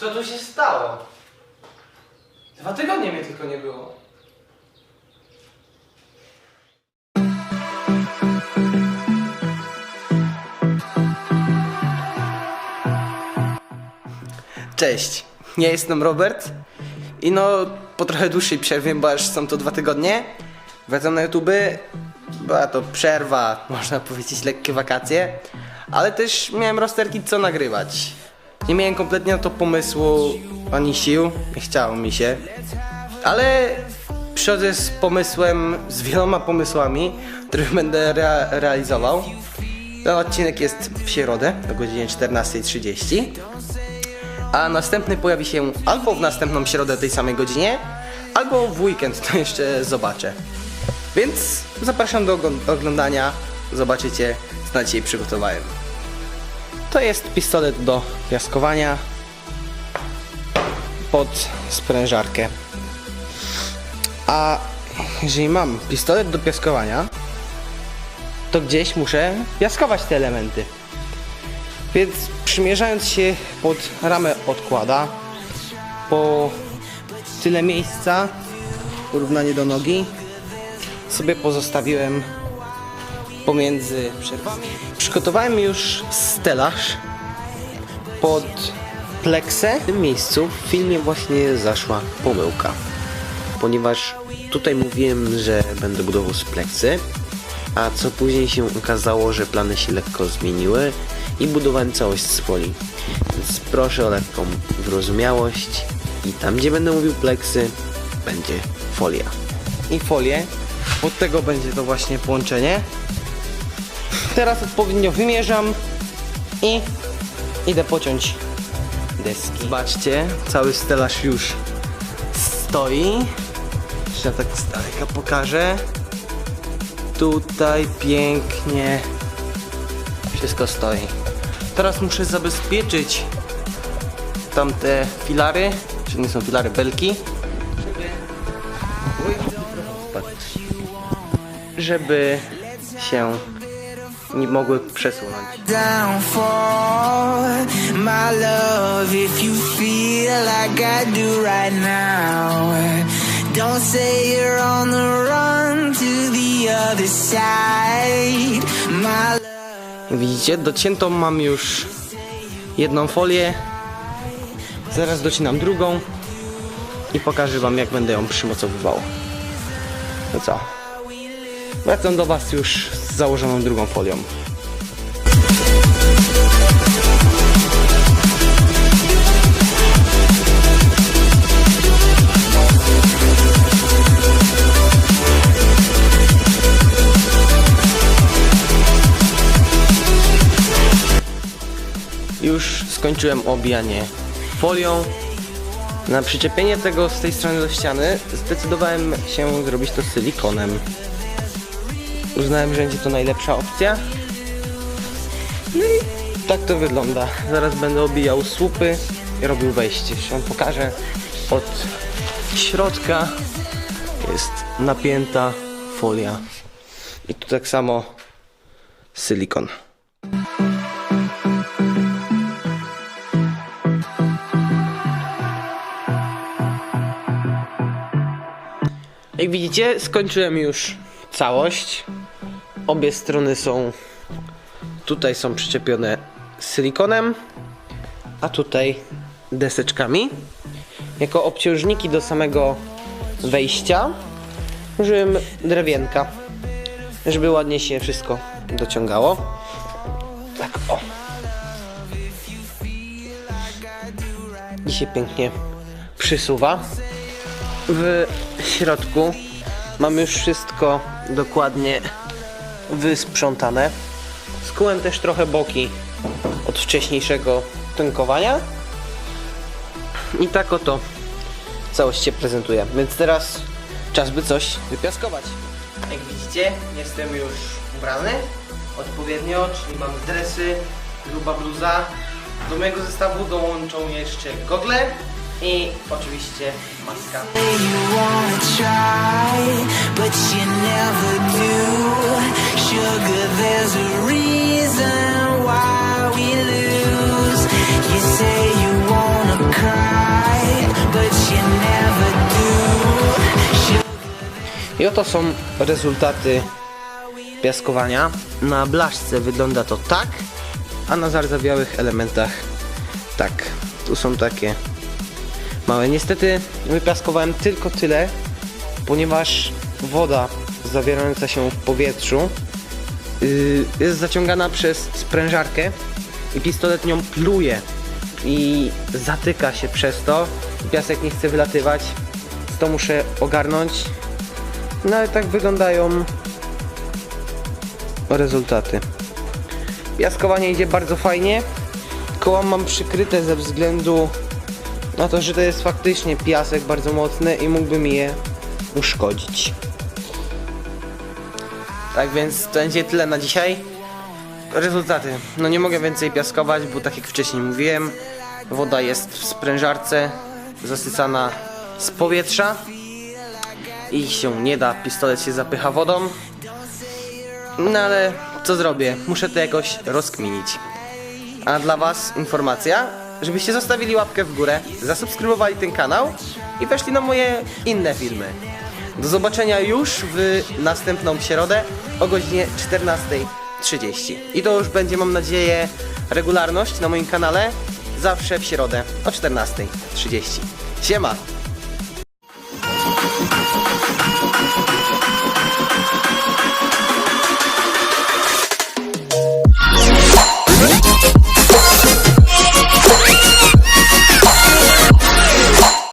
Co tu się stało? Dwa tygodnie mnie tylko nie było. Cześć, ja jestem Robert i no po trochę dłuższej przerwie, bo aż są to dwa tygodnie, wracam na YouTube. Była to przerwa, można powiedzieć lekkie wakacje, ale też miałem rozterki co nagrywać. Nie miałem kompletnie na to pomysłu ani sił, nie chciało mi się, ale przychodzę z pomysłem, z wieloma pomysłami, których będę rea- realizował. Ten odcinek jest w środę o godzinie 14.30 a następny pojawi się albo w następną środę tej samej godzinie, albo w weekend, to jeszcze zobaczę. Więc zapraszam do oglą- oglądania, zobaczycie, co na dzisiaj przygotowałem. To jest pistolet do piaskowania pod sprężarkę. A jeżeli mam pistolet do piaskowania, to gdzieś muszę piaskować te elementy. Więc przymierzając się pod ramę odkłada, po tyle miejsca, porównanie do nogi, sobie pozostawiłem pomiędzy przerwami. Przygotowałem już stelaż pod pleksę. W tym miejscu w filmie właśnie zaszła pomyłka, ponieważ tutaj mówiłem, że będę budował z pleksy, a co później się okazało, że plany się lekko zmieniły i budowałem całość z folii. Więc proszę o lekką wyrozumiałość i tam gdzie będę mówił pleksy, będzie folia. i folię. Od tego będzie to właśnie połączenie. Teraz odpowiednio wymierzam i idę pociąć deski. Zobaczcie, cały stelaż już stoi. Jeszcze ja tak z daleka pokażę. Tutaj pięknie wszystko stoi. Teraz muszę zabezpieczyć tamte filary, czy nie są filary, belki, żeby się nie mogły przesunąć. don't say you're on the run to the other side. My. Widzicie, dociętą mam już jedną folię. Zaraz docinam drugą i pokażę wam jak będę ją przymocowywał. No co? Wracam do was już z założoną drugą folią. Już skończyłem obijanie folią. Na przyczepienie tego z tej strony do ściany zdecydowałem się zrobić to silikonem. Uznałem, że będzie to najlepsza opcja. No i tak to wygląda. Zaraz będę obijał słupy i robił wejście. Jeszcze wam pokażę. Od środka jest napięta folia. I tu tak samo silikon. Jak widzicie, skończyłem już całość. Obie strony są. Tutaj są przyczepione silikonem, a tutaj deseczkami. Jako obciążniki do samego wejścia użyłem drewienka, żeby ładnie się wszystko dociągało. Tak o. I się pięknie przysuwa w środku mamy już wszystko dokładnie wysprzątane. Skułem też trochę boki od wcześniejszego tynkowania. I tak oto całość się prezentuje. Więc teraz czas by coś wypiaskować. Jak widzicie, jestem już ubrany odpowiednio, czyli mam dresy, gruba bluza. Do mojego zestawu dołączą jeszcze gogle i oczywiście maska. I oto są rezultaty piaskowania. Na blaszce wygląda to tak, a na zardzewiałych elementach tak. Tu są takie małe. Niestety wypiaskowałem tylko tyle, ponieważ woda zawierająca się w powietrzu jest zaciągana przez sprężarkę i pistolet nią pluje i zatyka się przez to. Piasek nie chce wylatywać, to muszę ogarnąć. No ale tak wyglądają rezultaty. Piaskowanie idzie bardzo fajnie. Koła mam przykryte ze względu na to, że to jest faktycznie piasek bardzo mocny i mógłby mi je uszkodzić. Tak więc to będzie tyle na dzisiaj. Rezultaty. No nie mogę więcej piaskować, bo tak jak wcześniej mówiłem, woda jest w sprężarce zasycana z powietrza i się nie da, pistolet się zapycha wodą. No ale co zrobię? Muszę to jakoś rozkminić. A dla Was informacja, żebyście zostawili łapkę w górę, zasubskrybowali ten kanał i weszli na moje inne filmy. Do zobaczenia już w następną środę o godzinie 14.30. I to już będzie, mam nadzieję, regularność na moim kanale. Zawsze w środę o 14.30. Siema!